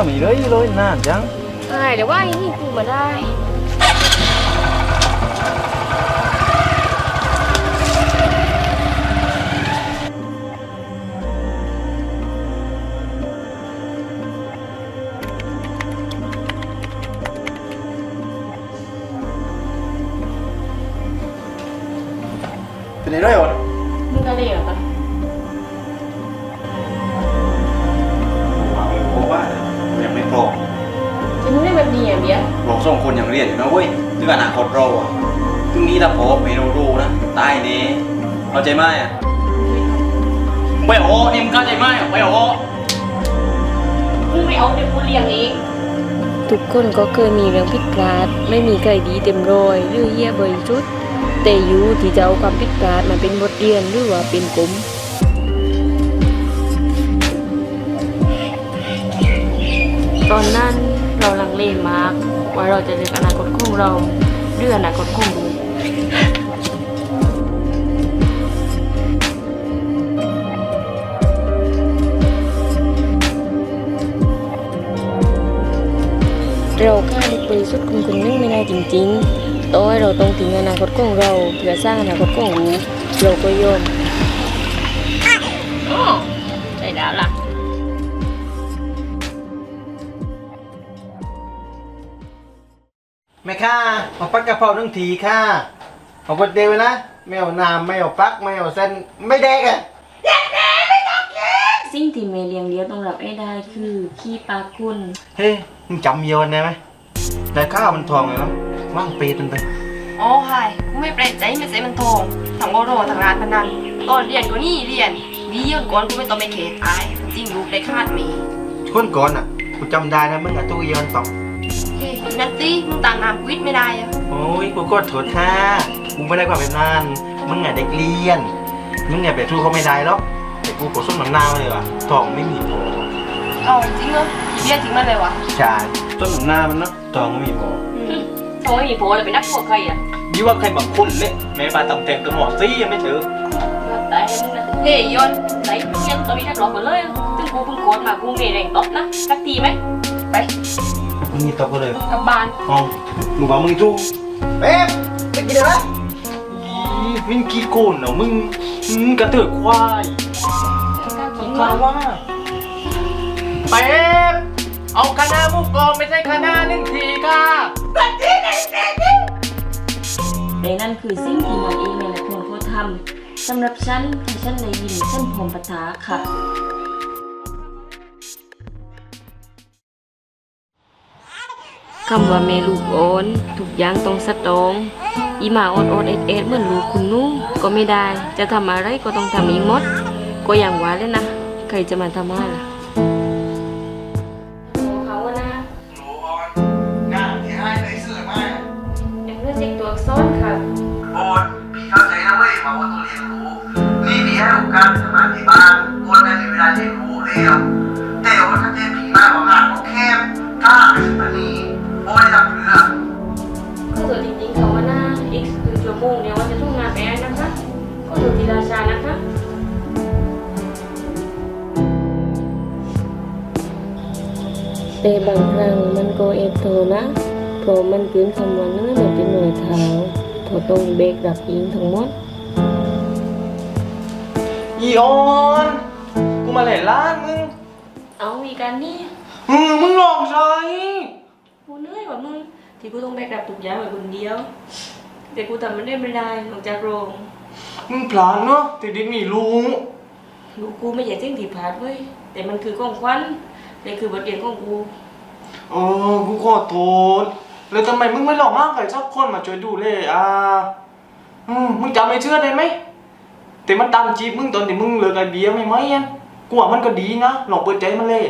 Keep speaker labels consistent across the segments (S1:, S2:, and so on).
S1: ทำอีเลยเลยนานจัง
S2: ใช่เดี๋ยวว่าไอ้นี่กูมาได้
S1: คนยังเรียนอยู่นะเว้ยถึงอนาคตเราอะถึงนี้ถ้าพอไม่รู้รู้นะตายนี้เข้าใจไหมอะไปโอ้เอ็มเข้าใจไหมไปโอ้
S2: มึงไม่เอาเดี๋ยวกูเลี้ยงเองทุกคนก็เคยมีเรื่องผิดพลาด ไม่มีใครดีเต็มร้อยหรือเหี้ยบริสุทธิ์แต่อยู่ที่จะเอาความผิดพลาดมาเป็นบทเรียนหรือว่าเป็นกลมตอนนั้นเราลังเลมาก ว่าเราจะเลือกอนาคตของเราหรืออนาคตของลูกเราฆ่าเด็กบริสุทธิ์คนคนหนึงไม่ได้จริงๆต่อให้เราต้องทิ้งอนาคตของเราเพื่อสร้างอนาคตของลูกเราก็ยอมได้แล้วล่ะ
S3: แม่ค่าเอาปักกะเพราทั้งทีค่ะเอากดเดียวนะไม่เอาน้ำไม่เอาปักไม่เอาเส้นไม่แดกอะ
S2: สิ่งที่แม่เลี้ยงเดียวต้องรับให้ได้คือขี้ปลาคุณ
S3: เฮ้ยมึงจำโยนได้ไหมแต่ข้าวมันทองเลยมั้งว่างปีดมันไป
S4: อ๋อใช่กูไม่แปลกใจไม่ใส่มันโทงทางโอโรทางร้านพนันตอนเรียนก็นี่เรียนดีเยอะก่อนกูไม่ต้องไปเขตอายจริงลูกได้คาดหมี
S3: คนก่อนอะกูจำได้นะมึงอะตู้โยนตอก
S4: เฮ้ย นัตตี้มึงต่างน้ำวิทย์ไม่ได้อะ
S3: โอ้ยกูก็โทษท่ากูไม่ได้กว่าแบบนั้นมึงอะเด็กเรียน มึงอะไปสู้เขาไม่ได้หรอกแต่กูขอส้มน้ำหน้ามาเลยว่ะทองไม่มีพอ
S4: เอาจริงเหรอเรียนจริงมาเลยวะ
S3: ใช่ต้นน้ำหน้ามันเนาะทองไม่มีพอ
S2: โอ้ยมีโพเลยเป็นนักพวกใครอะ
S1: ยี่ว่าใครบางคนเละแม่ปลาตำเต็มตัวหมอซี่ยังไม่เจอ
S2: แต่มึงนะเฮ้ยยนไหนเรียนตัวมีนักร้องหมดเลยถึงกูเพิ่งโกนมากูเมย์แรงตบนะสักทีไหมไป
S3: มึงมีตอกก็เลย
S2: กลับบ้าน
S3: อ๋อมึงบอกมึงสู้เป๊ปไปกินอะไร
S1: อีมึงกี่โกนเหรอมึงมึงกระเตือกควาย
S2: กิน
S1: ข้าว่าไปเอ็มเอาคณะมุกกองไม่ใช่คณะหนึ่งทีค่ะ
S2: แต่นั่นคือสิ่งที่น้องเอเมและพวกเขาทำสำหรับฉันถ้าฉันได้ยินฉันพร้อมปะทะค่ะ คำว่าเมลูกโอนทุกอย่างต้องสะตรงอีหมาโอนโอนเอ็ดเอ็ดเหมือนลูกคุณนุ่งก็ไม่ได้ จะทำอะไรก็ต้องทำอีหมด ก็อย่างว่าเลยนะ ใครจะมาทำให้ล่ะเขาอะนะ
S3: หนูออนงานที่ให้เลยเสื้อ แต่บา
S2: งครั้งมันก็เอฟโทนะเพราะมันคืนคำว่าเนื้อมันเป็นหน่วยเท้าพอต้องเบรกดับอิงทั้งหมด
S1: อีออนกูมาเล่นร้านมึง
S2: เอาอีกันนี่
S1: อืมมึงหลอกใช่
S2: กูเหนื่อยกว่ามึง ที่กูต้องแบกรับทุกอย่างไว้คนเดียว แต่กูทำมันได้ไม่ได้นอกจากโรง
S1: มึงพลานเนาะแต่ดิมีรู้
S2: ลูกกูไม่ใช่สิ่งที่พลาดเว้ย แต่มันคือของขวัญ นี่คือบทเรียนของกู
S1: เออกูขอโทษ แล้วทำไมมึงไม่หลอกมากใครสักคนมาช่วยดูเลยอะอืมมึงจำไม่เชื่อได้ไหม แต่มันตามจีบมึงตอนที่มึงเลิกไอเบียร์ไม่ไหมอะกูว่ามันก็ดีนะลองเปิดใจมันเลย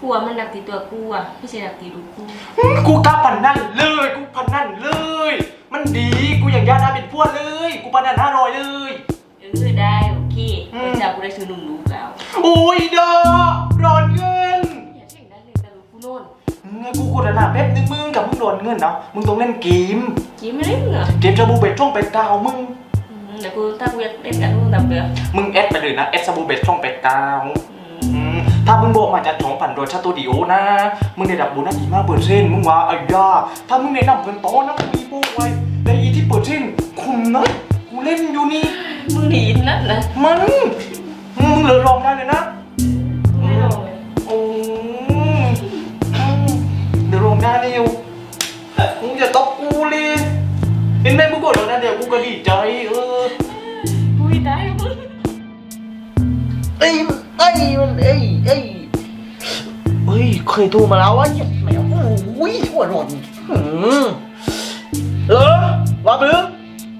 S2: กูว่ามันหนักที่ตัวกูอะไม่ใช่หนักที่ลูกกู
S1: อืมกูกล้าพันนั่นเลย กูพันนั่นเลย มันดี กูอย่างญาติได้เป็นพวกเลย กูพันนั่นห้าร้อยเลย
S2: เออได้โอเค
S1: อืม
S2: เมื่อเช้ากูได้ซื้อหนุ่มลูกแล้ว
S1: โอ้ยดอกร้อ
S2: เลยแต่ลูกกูโน่น
S1: อืมกูกดหนาแป๊บนึงมึงกับมึงโดนเงินเนาะมึงต้องเล่นเกม
S2: จีไม่ได้มึงเหรอ
S1: เกมชาบูเบ็ดช่องเป็ดกาวมึง
S2: อืมเดี๋ยวกูถ้ากูอยากเล่นกันมึงทำเบื่อ
S1: มึงแอดไปเลยนะแอดชาบูเบ็ดช่องเป็ดกาว
S2: อืม
S1: อืมถ้ามึงบอกมาจากของปั่นโดยชาตัวดิโอนะมึงได้ดับโบนัสอีกมากเปอร์เซ็นต์มึงว่าไอ้ยาถ้ามึงแนะนำเพื่อนโตนะกูมีโบกไว้ในอีที่เปอร์เซ็นต์คุมนะกูเล่นอยู่นี่
S2: มึงหนีนั่นนะ
S1: มัน มึงเหลือลองได้เลยนะ วลงได้เร็วมึงจะตบกูเลยเห็นไหมมึงกดลงได้เดี๋ยวกูก็ดีใจเออ
S2: อุ้ยได้มึง
S3: เอ้ยเอ้ยมันเอ้ยเอ้ยเฮ้ยเคยโทรมาแล้วว่าอย่าแมวโอ้ยหัวร้อนหืมเออว่าไปเลย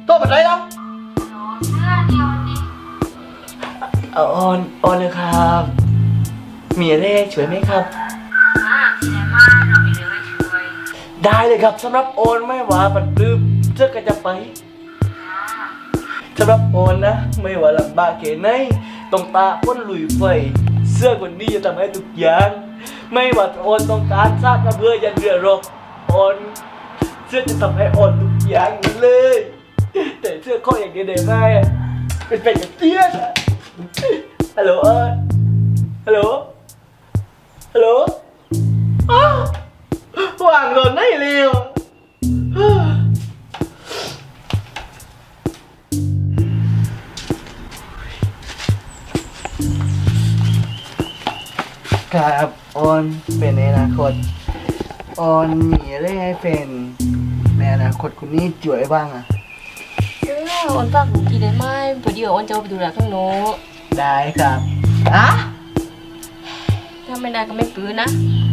S3: โทรมาได้แล้วเอาออนออนเลยครับ มีอะไรช่วยไหมครับ ได้เลยครับสำหรับโอนไม่ว่าปันปลื้มเจ้าก็จะไปสำหรับโอนนะ ไม่ว่าลำบากแค่ไหนต้องตาพ้นลุยไฟ เสื้อคนนี้จะทำให้ทุกอย่าง ไม่ว่าโอนต้องการสร้างกระเบื้อยันเรือรบโอนเสื้อจะทำให้โอนทุกอย่างเลย แต่เสื้อข้ออย่างเดียวได้ไหมเป็นเป็นอย่างเตี้ยนะฮัลโหลเอิร์ฮัลโหลฮัลโหล วางเงินได้เร็วครับออนเป็นในอนาคตออนมีอะไรให้เป็นในอนาคตคุณนี่จ่วยบ้างอะ
S2: เอออ้นฝากลูกกี่ได้ไหมพอดีว่าอ้นจะเอาไปดูแลข้างโน้น
S3: ได้ครับอะ
S2: ถ้าไม่ได้ก็ไม่ปื้นนะ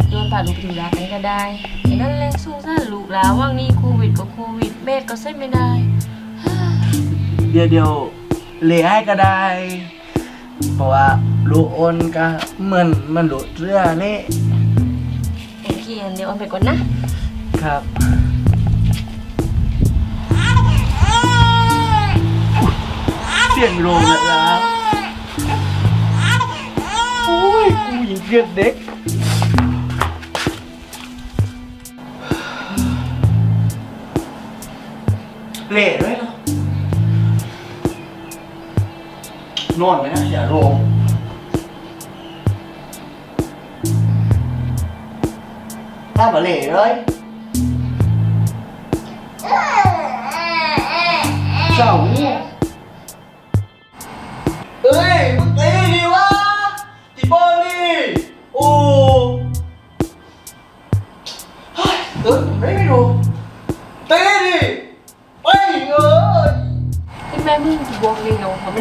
S2: โดนพาลูกไปดูแลกันก็ได้อย่างนั้นแหละสู้ซ่านลูกแล้วว่างนี่โควิดก็โควิดแม่ก็เส้นไม่ได้
S3: เดี๋ยวเดี๋ยวเหลยให้ก็ได้ เพราะว่าลูกโอนก็เหมือนมันหลุดเรือนี่
S2: โอเคเดี๋ยวอ้นไปก่อนนะ
S3: ครับเสียงโรงแล้วโอ้ยกูยิงเพื่อนเด็ก เละด้วยเหรอนอนไหมนะอย่าโรงถ้าบ่เละเลยเจ้าเนี่ย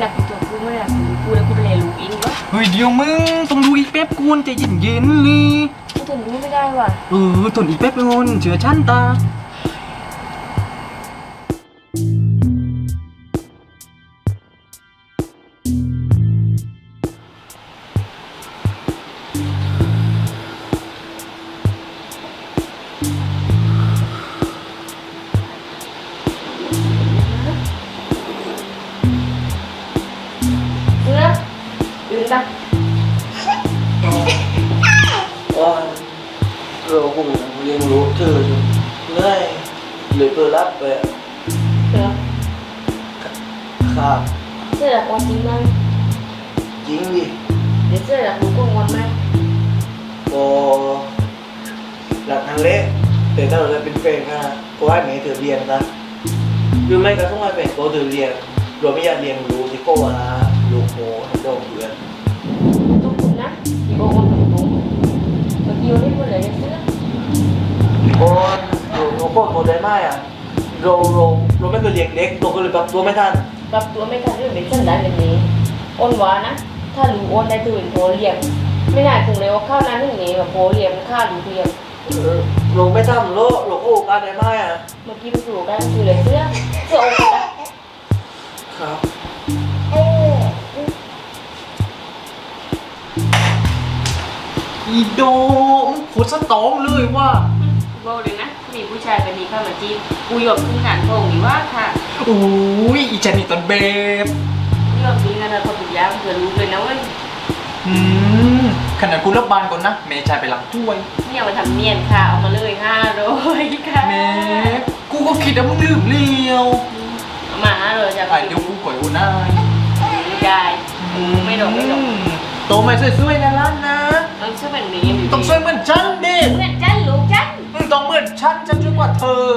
S3: าะ
S2: เขาไม่นักกูตัวกูไม่อยากกูกูแล้วกูไปเรียนรู้เองวะ
S1: เฮ้ยเดี๋ยวมึงต้องดูอีกแป๊บกวนใจเย็นๆเลย
S2: กูถึงรู้ไม่ได้ว่ะ
S1: เออทนอีกแป๊บนึงเชื่อฉันตา
S2: เรา
S3: คงรู้เธออยู่เหนื่อยเลยเปิดรับไปอะ
S2: เสือ
S3: ครับ
S2: เสือรักวันจริงไหม
S3: จริงดิ
S2: เดี๋ยวเสือรักลูกก็งอนไหม
S3: ก็หลักทางเละแต่ถ้าเราจะเป็นแฟนกันนะก็ให้แม่เธอเรียนนะหรือไม่ก็ต้องให้แฟนก็เธอเรียนเราไม่อยากเรียนรู้ที่ก็ว่าลูกโมให้โดนเพื่อน
S2: ต้องคุณนะที่บอกว่าตรงๆเมื่อกี้วันนี้พูดอะไรเลยเสือ
S3: โอ้ยเราเราก็โตได้ไหมอะเราเราเราไม่เคยเลี้ยงเด็กเราก็เลยปรับตัวไม่ทัน
S2: ปรับตัวไม่ทันเรื่องเป็นเส้นได้แบบนี้อ้นว่านะ ถ้ารู้อ้นได้ตื่นโพเลี้ยงไม่น่าคงเลยว่าข้าวนั้นถึงนี้แบบโพเลี้ยงข้าดูเลี้ยง
S3: เออเราไม่ทำเราเราก็โอกาสได้ไหมอะ
S2: เมื่อกี้มันถูกได้มันคืออะไรเสื้อเสื้อโอ้ยนะ
S3: ครับ
S1: อีโดมึงโคตรสตองเลยว่า
S2: บอกเลยนะ มีผู้ชายแบบนี้เข้ามาจีบกูยอมขึ้นการโกงหรือว่าค่ะ
S1: โอ้ยอีจันนี่ตอนเบบ
S2: ยอมทิ้งอนาคตทุกอย่างเพื่อรู้เลยนะเว้ย
S1: อืมขนาดกูรับบานก่อนนะเมย์ชายไปหลังถ้วย
S2: เนี่ยมาทำเนียนค่ะเอามาเลยห้าร้อยค่ะ
S1: เมย์กูก็คิดว่ามึงลืมเลี้ยว
S2: เอามาห้าร้อยจะ
S1: ไอ้เดี๋ยวกูก่อยกูนาย
S2: ไม่ได้ไม่ดอกไม่ดอก
S1: โตมาสวยๆนะล้านนะ
S2: ต้องช่วยเป็นเมีย
S1: ต้องช่วยเหมือนฉันดิ
S2: เหมือนจันลูกจัน
S1: มึง ต้องเหมือนฉันฉันช่วกว่าเธ
S2: อ